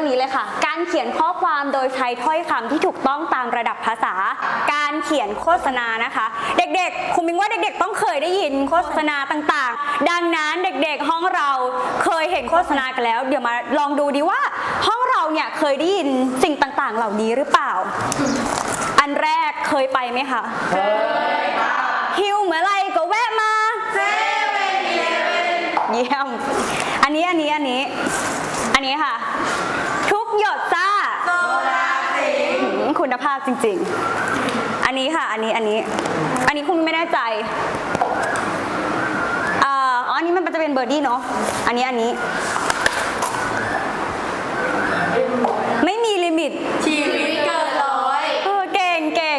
รื่องนี้เลยค่ะ การเขียนข้อความโดยใช้ถ้อยคำที่ถูกต้องตามระดับภาษา การเขียนโฆษณานะคะ เด็กๆ คุณมิงว่าเด็กๆ ต้องเคยได้ยินโฆษณาต่างๆ ดังนั้นเด็กๆ ห้องเราเคยเห็นโฆษณากันแล้ว เดี๋ยวมาลองดูดีว่า ห้องเราเนี่ยเคยได้ยินสิ่งต่างๆ เหล่านี้หรือเปล่า อันแรกเคยไปไหมคะเคยค่ะหิวเมื่อไหรก็แวะมาเซเว่นเยี่ยม อันนี้อันนี้อันนี้ อันนี้ค่ะทุก หยดซ่าโซดาสิคุณภาพจริง ๆ อันนี้ค่ะ อันนี้อันนี้ อันนี้คุณไม่แน่ใจอ่าอ๋ออันนี้มันจะเป็นเบอร์ดี้เนาะอันนี้อันนี้ ไม่มีลิมิตชีวิตเกินร้อย เออเก่งเก่ง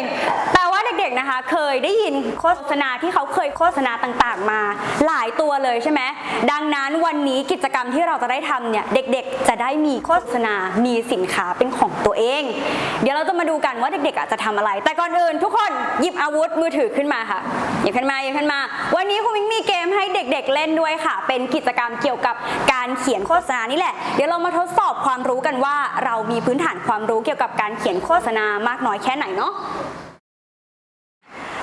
แปลว่าเด็กๆนะคะ เค ยได้ยินโฆษณาที่เขาเคยโฆษณาต่างๆมา หลายตัวเลยใช่ไหมดังนั้นวันนี้กิจกรรมที่เราจะได้ทำเนี่ยเด็กๆ จะได้มีโฆษณา มีสินค้าเป็นของตัวเอง เดี๋ยวเราจะมาดูกันว่าเด็กๆอะจะทำอะไร แต่ก่อนอื่นทุกคนหยิบอาวุธมือถือขึ้นมาค่ะหยิบขึ้นมาหยิบขึ้นมา วันนี้คุณมิ้งมีเกมให้เด็กๆเล่นด้วยค่ะ เป็นกิจกรรมเกี่ยวกับการเขียนโฆษณานี่แหละ เดี๋ยวเรามาทดสอบความรู้กันว่า เรามีพื้นฐานความรู้เกี่ยวกับการเขียนโฆษณามากน้อยแค่ไหนเนาะ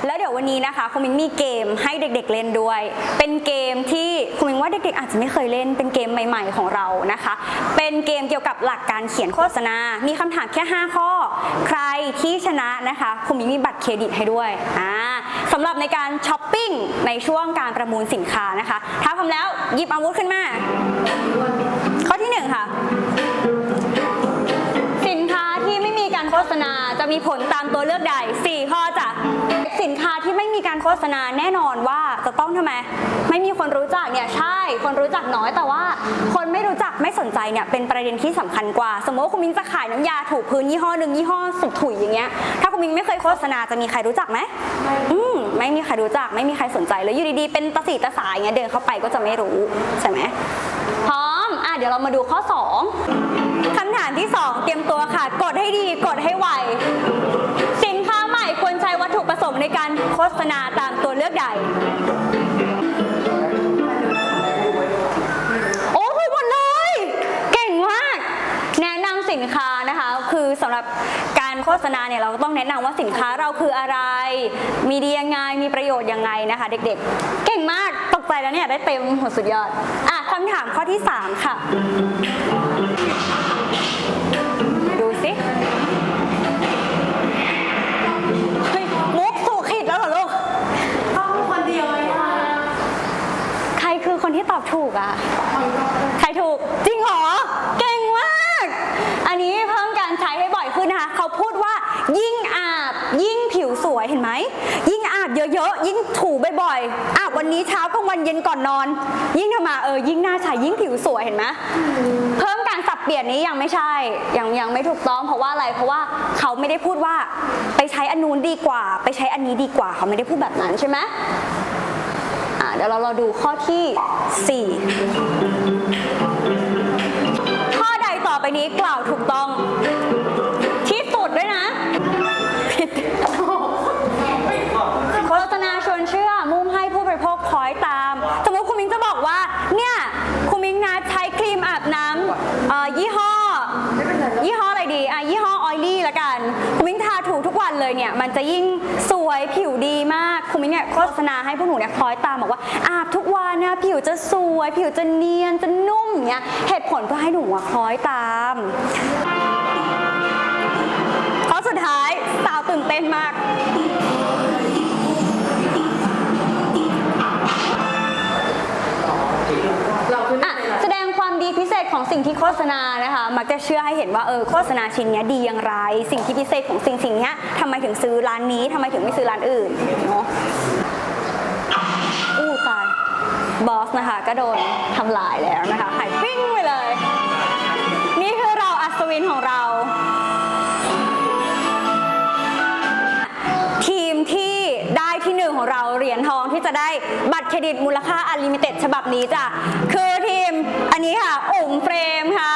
แล้วเดี๋ยววันนี้นะคะคุณมิงมีเกมให้เด็กๆเล่นด้วย เป็นเกมที่คุณมิงว่าเด็กๆอาจจะไม่เคยเล่น เป็นเกมใหม่ ๆของเรานะคะ เป็นเกมเกี่ยวกับหลักการเขียนโฆษณา มีคำถามแค่ 5 ข้อ ใครที่ชนะนะคะคุณมิงมีบัตรเครดิตให้ด้วยอ่าสำหรับในการช้อปปิ้งในช่วงการประมูลสินค้านะคะ ถ้าพร้อมแล้วหยิบอาวุธขึ้นมา ข้อที่หนึ่งค่ะ สินค้าที่ไม่มีการโฆษณา จะมีผลตามตัวเลือกใด 4 ข้อจ้ะสินค้าที่ไม่มีการโฆษณาแน่นอนว่าจะต้องทำไม ไม่มีคนรู้จักเนี่ยใช่ คนรู้จักน้อยแต่ว่า คนไม่รู้จักไม่สนใจเนี่ยเป็นประเด็นที่สำคัญกว่า สมมติว่าคุณมิ้งจะขายน้ำยาถูพื้นยี่ห้อหนึ่งยี่ห้อสุดถุยอย่างเงี้ยถ้าคุณมิ้งไม่เคยโฆษณาจะมีใครรู้จักไหมอืมไม่มีใครรู้จักไม่มีใครสนใจเลยอยู่ดีๆเป็นตาสีตาสายอย่างเงี้ยเดินเข้าไปก็จะไม่รู้ใช่ไหมพ ร้อมอะเดี๋ยวเรามาดูข้อสองคำถามที่ 2 เตรียมตัวค่ะ กดให้ดีกดให้ไว สินค้าใหม่ควรใช้วัตถุประสงค์ในการโฆษณาตามตัวเลือกใดโอ้พูดหมดเลย เก่งมาก แนะนำสินค้านะคะ คือสำหรับการโฆษณาเนี่ยเราก็ต้องแนะนำว่าสินค้าเราคืออะไร มีดียังไง มีประโยชน์ยังไงนะคะ เด็กๆ เก่งมาก ตกใจแล้วเนี่ยได้เต็มหสุดยอดำถามข้อที่ 3 ค่ะ ดูสิเฮ้ยมุกสู่ขิดแล้วเหรอลูก ต้องคนเดียวเลยค่ะใครคือคนที่ตอบถูกอะใครถูก จริงเหรอ เก่งมาก อันนี้เพิ่มการใช้ให้บ่อยขึ้นนะคะ เขาพูดว่ายิ่งอาบ ยิ่งผิวสวยเห็นไหม ยิ่งอาบเยอะๆ ยิ่งถูบ่อยๆอาบวั นี้เช้ากลางวันเย็นก่อนนอน ยิ่งทำมาเออยิ่งหน้าใสยิ่งผิวสวยเห็นไหมเพิ่มการสับเปลี่ยนนี้ยังไม่ใช่ยังยังไม่ถูกต้องเพราะว่าอะไรเพราะว่าเขาไม่ได้พูดว่าไปใช้อันนู้นดีกว่า ไปใช้อันนี้ดีกว่าเขาไม่ได้พูดแบบนั้นใช่ไหมอะเดี๋ยวเราเราดูข้อที่ 4 ข้อใดต่อไปนี้กล่าวถูกต้อง มันจะยิ่งสวยผิวดีมากคุณมิ้งเนี่ยโฆษณาให้พวกหนูเนี่ยคล้อยตามบอกว่าอาบทุกวันนะผิวจะสวย ผิวจะเนียนจะนุ่มอย่างเงี้ยเหตุผลเพื่อให้หนูอะคล้อยตามข้อสุดท้ายสาวตื่นเต้นมาก สิ่งที่โฆษณานะคะ มักจะเชื่อให้เห็นว่าเออโฆษณาชิ้นนี้ดีอย่างไร สิ่งที่พิเศษของสิ่งสิ่งนี้ทำไมถึงซื้อร้านนี้ทำไมถึงไม่ซื้อร้านอื่นเนาะอู้ตายบอสนะคะ ก็โดนทำลายแล้วนะคะหายปิ้งไปเลย นี่คือเราอัศวินของเรา ทีมที่ได้ที่หนึ่งของเราเหรียญทองที่จะได้บัตรเครดิตมูลค่าอ n l ลิมิเต็ดฉบับนี้จ้ะคือทีมอันนี้ค่ะอุ๋ม เฟรมค่ะ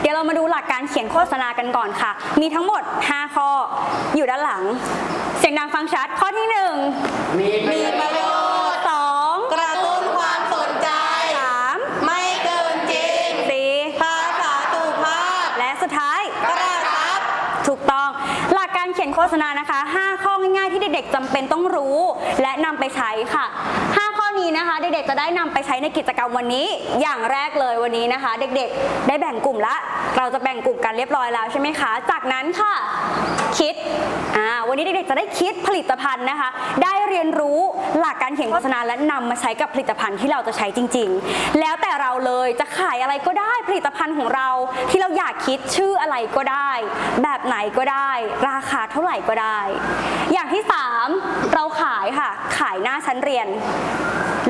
เดี๋ยวเรามาดูหลักการเขียนโฆษณากันก่อนค่ะ มีทั้งหมด 5 ข้ออยู่ด้านหลัง เสียงดังฟังชัดข้อที่ 1 มีประโยชน์ โฆษณานะคะ 5 ข้อง่ายๆที่เด็กๆจำเป็นต้องรู้ และนำไปใช้ค่ะ5 นี้นะคะ เด็กๆจะได้นำไปใช้ในกิจกรรมวันนี้ อย่างแรกเลยวันนี้นะคะ เด็กๆ ได้แบ่งกลุ่มละ เราจะแบ่งกลุ่มกันเรียบร้อยแล้วใช่ไหมคะ จากนั้นค่ะ คิดอ่าวันนี้เด็กๆจะได้คิดผลิตภัณฑ์นะคะ ได้เรียนรู้หลักการเขียนโฆษณาและนำมาใช้กับผลิตภัณฑ์ที่เราจะใช้จริง ๆ แล้วแต่เราเลยจะขายอะไรก็ได้ผลิตภัณฑ์ของเรา ที่เราอยากคิดชื่ออะไรก็ได้ แบบไหนก็ได้ ราคาเท่าไหร่ก็ได้ อย่างที่ 3 เราขายค่ะ ขายหน้าชั้นเรียน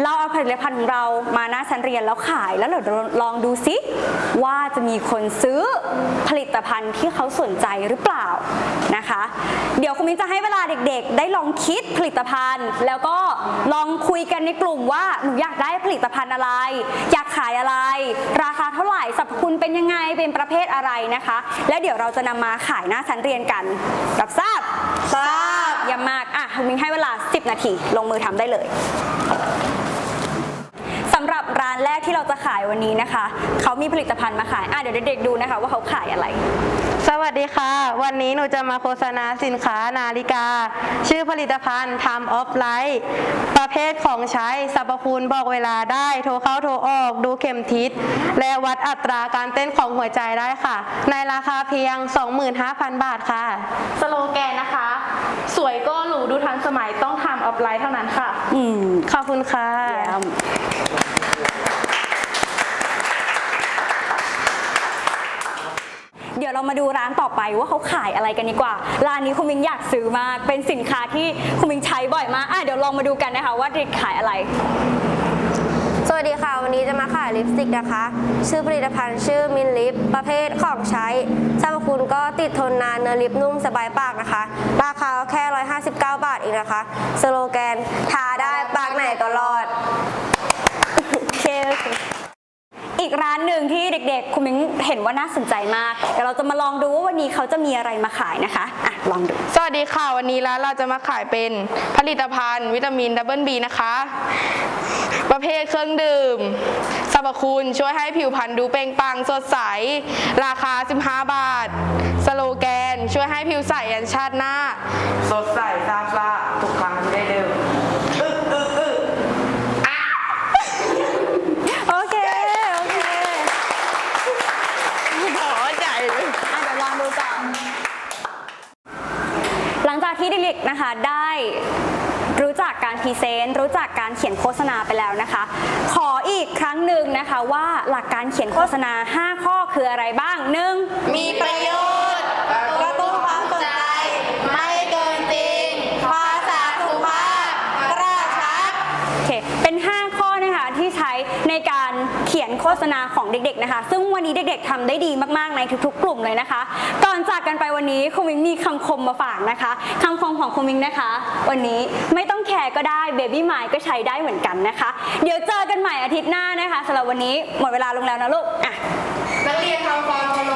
เราเอาผลิตภัณฑ์ของเรามาหน้าชั้นเรียนแล้วขายแล้วเราลองดูซิว่าจะมีคนซื้อผลิตภัณฑ์ที่เขาสนใจหรือเปล่านะคะ เดี๋ยวคุณมิ้นจะให้เวลาเด็กๆ ได้ลองคิดผลิตภัณฑ์ แล้วก็ลองคุยกันในกลุ่มว่าหนูอยากได้ผลิตภัณฑ์อะไร อยากขายอะไร ราคาเท่าไหร่สรรพคุณเป็นยังไงเป็นประเภทอะไรนะคะ และเดี๋ยวเราจะนำมาขายหน้าชั้นเรียนกันรับทราบทราบ เยี่ยมมาก อะมิงให้เวลา 10 นาที ลงมือทำได้เลย สำหรับร้านแรกที่เราจะขายวันนี้นะคะ เขามีผลิตภัณฑ์มาขายอะเดี๋ยวเด็กๆดูนะคะว่าเขาขายอะไร สวัสดีค่ะ วันนี้หนูจะมาโฆษณาสินค้านาฬิกา ชื่อผลิตภัณฑ์ Time of Light ประเภทของใช้สรรพคุณบอกเวลาได้ โทรเข้าโทรออก ดูเข็มทิศ และวัดอัตราการเต้นของหัวใจได้ค่ะ ในราคาเพียง 25,000 บาทค่ะ สโลแกนนะคะ สวยก็หรูดูทันสมัยต้องทำออฟไลน์เท่านั้นค่ะ อืม ขอบคุณค่ะ เยี่ยมเดี๋ยวเรามาดูร้านต่อไปว่าเขาขายอะไรกันดีกว่า ร้านนี้คุณมิงอยากซื้อมาก เป็นสินค้าที่คุณมิงใช้บ่อยมากอะเดี๋ยวลองมาดูกันนะคะว่าเด็กขายอะไร สวัสดีค่ะ วันนี้จะมาขายลิปสติกนะคะ ชื่อผลิตภัณฑ์ชื่อมินลิป ประเภทของใช้สรรพคุณก็ติดทนนานเนื้อลิปนุ่มสบายปากนะคะ ราคาก็แค่ 159 บาทเองนะคะ สโลแกน ทาได้ปากไหนก็รอด โอเคโอเคอีกร้านหนึ่งที่เด็กๆ คุณมิงเห็นว่าน่าสนใจมากเดี๋ยวเราจะมาลองดูว่าวันนี้เขาจะมีอะไรมาขายนะคะอะลองดู สวัสดีค่ะวันนี้ร้านเราจะมาขายเป็นผลิตภัณฑ์ วิตามินดับเบิลบีนะคะ ประเภทเครื่องดื่มสรรพคุณช่วยให้ผิวพรรณดูเปล่งปลั่งสดใส ราคา 15 บาท สโลแกน ช่วยให้ผิวใสยันชาติหน้า สดใสซาบซ่าทุกครั้งที่ได้ดื่ม โอเค โอเค ขอใจเลย อะเดี๋ยวลองดูก่อน หลังจากที่เด็กๆนะคะได้รู้จักการ พรีเซนต์รู้จักการเขียนโฆษณาไปแล้วนะคะ ขออีกครั้งหนึ่งนะคะว่าหลักการเขียนโฆษณา 5 ข้อคืออะไรบ้างหนึ่งมีประโยชน์ กระตุ้นความสนใจ ไม่เกินจริง ภาษาสุภาพ กระชับ โอเค เป็น 5 ข้อนะคะที่ใช้ในการเขียนโฆษณาของเด็กๆนะคะ ซึ่งวันนี้เด็กๆทำได้ดีมากๆในทุกๆ กลุ่มเลยนะคะ ก่อนจากกันไปวันนี้คุณมิงมีคำคมมาฝากนะคะคำคมของคุณมิงนะคะ วันนี้ไม่ต้องแคร์ก็ได้เบบี้ไมล์ก็ใช้ได้เหมือนกันนะคะ เดี๋ยวเจอกันใหม่อาทิตย์หน้านะคะสำหรับวันนี้หมดเวลาลงแล้วนะลูกอะนักเรียนทำความเคารพ